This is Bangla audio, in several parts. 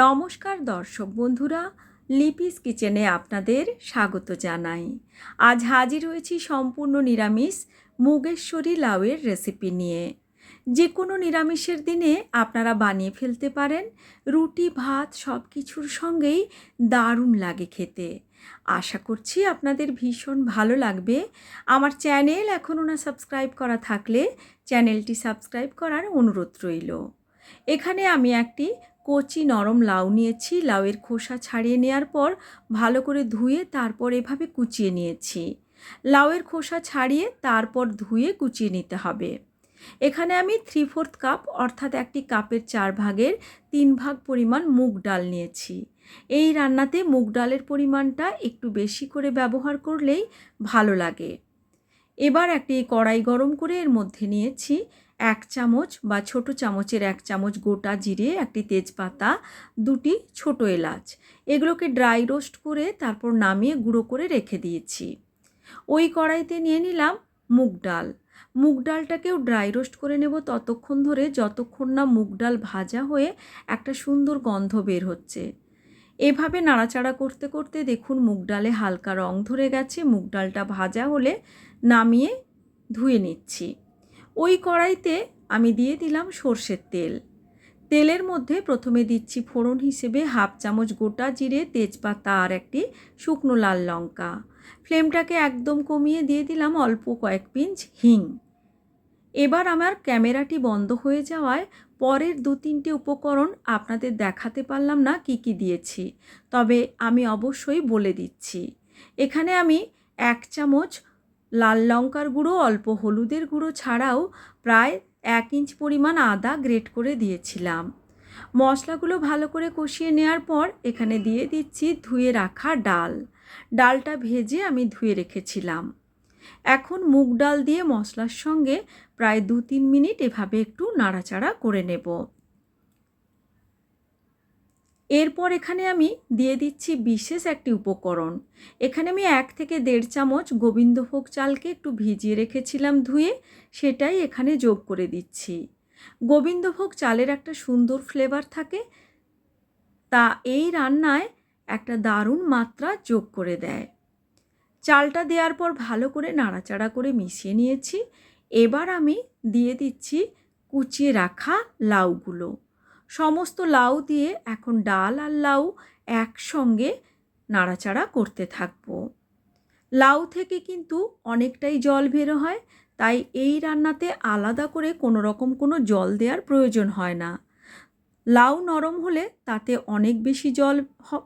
নমস্কার দর্শক বন্ধুরা, লিপিস কিচেনে আপনাদের স্বাগত জানাই। আজ হাজির হয়েছি সম্পূর্ণ নিরামিষ মুগেশ্বরী লাউয়ের রেসিপি নিয়ে। যে কোনো নিরামিষের দিনে আপনারা বানিয়ে ফেলতে পারেন, রুটি, ভাত সব কিছুর সঙ্গেই দারুণ লাগে খেতে। আশা করছি আপনাদের ভীষণ ভালো লাগবে। আমার চ্যানেল এখনও না সাবস্ক্রাইব করা থাকলে চ্যানেলটি সাবস্ক্রাইব করার অনুরোধ রইল। এখানে আমি একটি কচি নরম লাউ নিয়েছি, লাউয়ের খোসা ছাড়িয়ে নেওয়ার পর ভালো করে ধুয়ে তারপর এভাবে কুচিয়ে নিয়েছি। লাউয়ের খোসা ছাড়িয়ে তারপর ধুয়ে কুচিয়ে নিতে হবে। এখানে আমি থ্রি ফোর্থ কাপ অর্থাৎ একটি কাপের চার ভাগের তিন ভাগ পরিমাণ মুগ ডাল নিয়েছি। এই রান্নাতে মুগ ডালের পরিমাণটা একটু বেশি করে ব্যবহার করলেই ভালো লাগে। এবার একটি কড়াই গরম করে এর মধ্যে নিয়েছি এক চামচ বা ছোট চামচের এক চামচ গোটা জিরে, একটি তেজপাতা, দুটি ছোট এলাচ। এগুলোকে ড্রাই রোস্ট করে তারপর নামিয়ে গুঁড়ো করে রেখে দিয়েছি। ওই কড়াইতে নিয়ে নিলাম মুগ ডাল। মুগ ডালটাকেও ড্রাই রোস্ট করে নেব ততক্ষণ ধরে যতক্ষণ না মুগ ডাল ভাজা হয়ে একটা সুন্দর গন্ধ বের হচ্ছে। এভাবে নাড়াচাড়া করতে করতে দেখুন মুগ ডালে হালকা রং ধরে গেছে। মুগ ডালটা ভাজা হলে নামিয়ে ধুয়ে নিচ্ছি। ওই কড়াইতে আমি দিয়ে দিলাম সর্ষের তেল। তেলের মধ্যে প্রথমে দিচ্ছি ফোড়ন হিসেবে হাফ চামচ গোটা জিরে, তেজপাতা আর একটি শুকনো লাল লঙ্কা। ফ্লেমটাকে একদম কমিয়ে দিয়ে দিলাম অল্প কয়েক পিঞ্চ হিং। এবার আমার ক্যামেরাটি বন্ধ হয়ে যাওয়ায় পরের দু তিনটে উপকরণ আপনাদের দেখাতে পারলাম না কি কি দিয়েছি, তবে আমি অবশ্যই বলে দিচ্ছি। এখানে আমি এক চামচ লাল লঙ্কার গুঁড়ো, অল্প হলুদের গুঁড়ো ছাড়াও প্রায় এক ইঞ্চ পরিমাণ আদা গ্রেট করে দিয়েছিলাম। মশলাগুলো ভালো করে কষিয়ে নেওয়ার পর এখানে দিয়ে দিচ্ছি ধুয়ে রাখা ডাল। ডালটা ভেজে আমি ধুয়ে রেখেছিলাম। এখন মুগ ডাল দিয়ে মশলার সঙ্গে প্রায় দু তিন মিনিট এভাবে একটু নাড়াচাড়া করে নেব। এরপর এখানে আমি দিয়ে দিচ্ছি বিশেষ একটি উপকরণ। এখানে আমি এক থেকে দেড় চামচ গোবিন্দভোগ চালকে একটু ভিজিয়ে রেখেছিলাম ধুয়ে, সেটাই এখানে যোগ করে দিচ্ছি। গোবিন্দভোগ চালের একটা সুন্দর ফ্লেভার থাকে, তা এই রান্নায় একটা দারুণ মাত্রা যোগ করে দেয়। চালটা দেওয়ার পর ভালো করে নাড়াচাড়া করে মিশিয়ে নিয়েছি। এবার আমি দিয়ে দিচ্ছি কুচিয়ে রাখা লাউগুলো। সমস্ত লাউ দিয়ে এখন ডাল আর লাউ একসঙ্গে নাড়াচাড়া করতে থাকব। লাউ থেকে কিন্তু অনেকটাই জল বেরো হয়, তাই এই রান্নাতে আলাদা করে কোনো রকম কোনো জল দেওয়ার প্রয়োজন হয় না। লাউ নরম হলে তাতে অনেক বেশি জল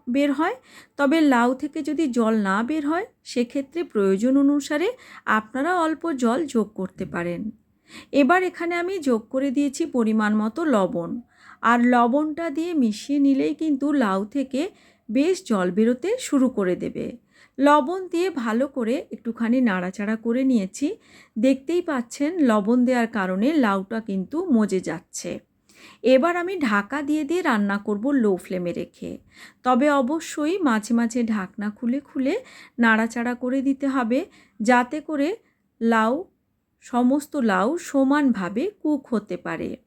বের হয়, তবে লাউ থেকে যদি জল না বের হয়, সেক্ষেত্রে প্রয়োজন অনুসারে আপনারা অল্প জল যোগ করতে পারেন। এবার এখানে আমি যোগ করে দিয়েছি পরিমাণ মতো লবণ। আর লবণটা দিয়ে মিশিয়ে নিলেই কিন্তু লাউ থেকে বেশ জল বেরোতে শুরু করে দেবে। লবণ দিয়ে ভালো করে একটুখানি নাড়াচাড়া করে নিয়েছি। দেখতেই পাচ্ছেন লবণ দেওয়ার কারণে লাউটা কিন্তু মজে যাচ্ছে। এবার আমি ঢাকা দিয়ে দিয়ে রান্না করব লো ফ্লেমে রেখে। তবে অবশ্যই মাঝে মাঝে ঢাকনা খুলে খুলে নাড়াচাড়া করে দিতে হবে যাতে করে লাউ, সমস্ত লাউ সমানভাবে কুক হতে পারে।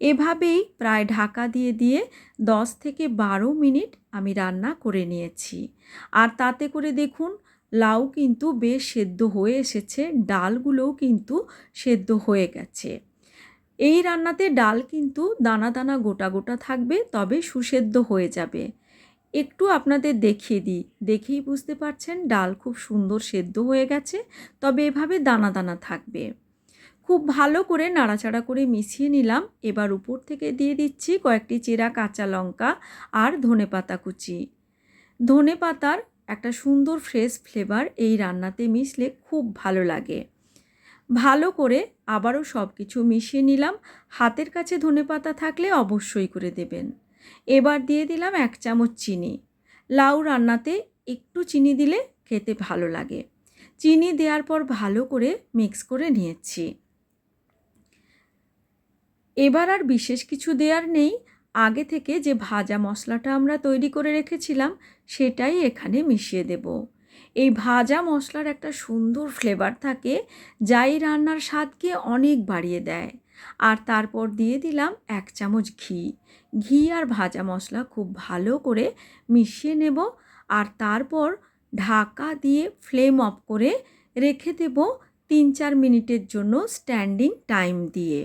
এভাবেই প্রায় ঢাকা দিয়ে দিয়ে দশ থেকে বারো মিনিট আমি রান্না করে নিয়েছি। আর তাতে করে দেখুন, লাউ কিন্তু বেশ সেদ্ধ হয়ে এসেছে, ডালগুলোও কিন্তু সেদ্ধ হয়ে গেছে। এই রান্নাতে ডাল কিন্তু দানা দানা গোটা গোটা থাকবে, তবে সুসেদ্ধ হয়ে যাবে। একটু আপনাদের দেখিয়ে দিই। দেখেই বুঝতে পারছেন, ডাল খুব সুন্দর সেদ্ধ হয়ে গেছে, তবে এভাবে দানা দানা থাকবে। খুব ভালো করে নাড়াচাড়া করে মিশিয়ে নিলাম। এবার উপর থেকে দিয়ে দিচ্ছি কয়েকটি চেরা কাঁচা লঙ্কা আর ধনে পাতা কুচি। ধনে পাতার একটা সুন্দর ফ্রেশ ফ্লেভার এই রান্নাতে মিশলে খুব ভালো লাগে। ভালো করে আবারও সব কিছু মিশিয়ে নিলাম। হাতের কাছে ধনে পাতা থাকলে অবশ্যই করে দেবেন। এবার দিয়ে দিলাম এক চামচ চিনি। লাউ রান্নাতে একটু চিনি দিলে খেতে ভালো লাগে। চিনি দেওয়ার পর ভালো করে মিক্স করে নিয়েছি। এবার আর বিশেষ কিছু দেওয়ার নেই। আগে থেকে যে ভাজা মশলাটা আমরা তৈরি করে রেখেছিলাম, সেটাই এখানে মিশিয়ে দেব। এই ভাজা মশলার একটা সুন্দর ফ্লেভার থাকে যাই রান্নার স্বাদকে অনেক বাড়িয়ে দেয়। আর তারপর দিয়ে দিলাম এক চামচ ঘি। ঘি আর ভাজা মশলা খুব ভালো করে মিশিয়ে নেব। আর তারপর ঢাকা দিয়ে ফ্লেম অফ করে রেখে দেব তিন চার মিনিটের জন্য স্ট্যান্ডিং টাইম দিয়ে।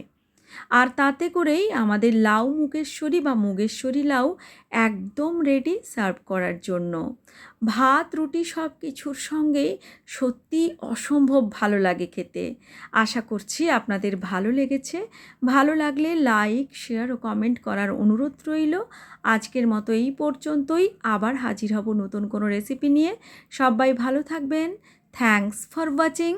আর তাতে করেই আমাদের লাউ মুগেশ্বরী বা মুগেশ্বরী লাউ একদম রেডি সার্ভ করার জন্য। ভাত, রুটি সব কিছুর সঙ্গেই সত্যি অসম্ভব ভালো লাগে খেতে। আশা করছি আপনাদের ভালো লেগেছে। ভালো লাগলে লাইক শেয়ার ও কমেন্ট করার অনুরোধ রইল। আজকের মতো এই পর্যন্তই। আবার হাজির হব নতুন কোনো রেসিপি নিয়ে। সবাই ভালো থাকবেন। Thanks for watching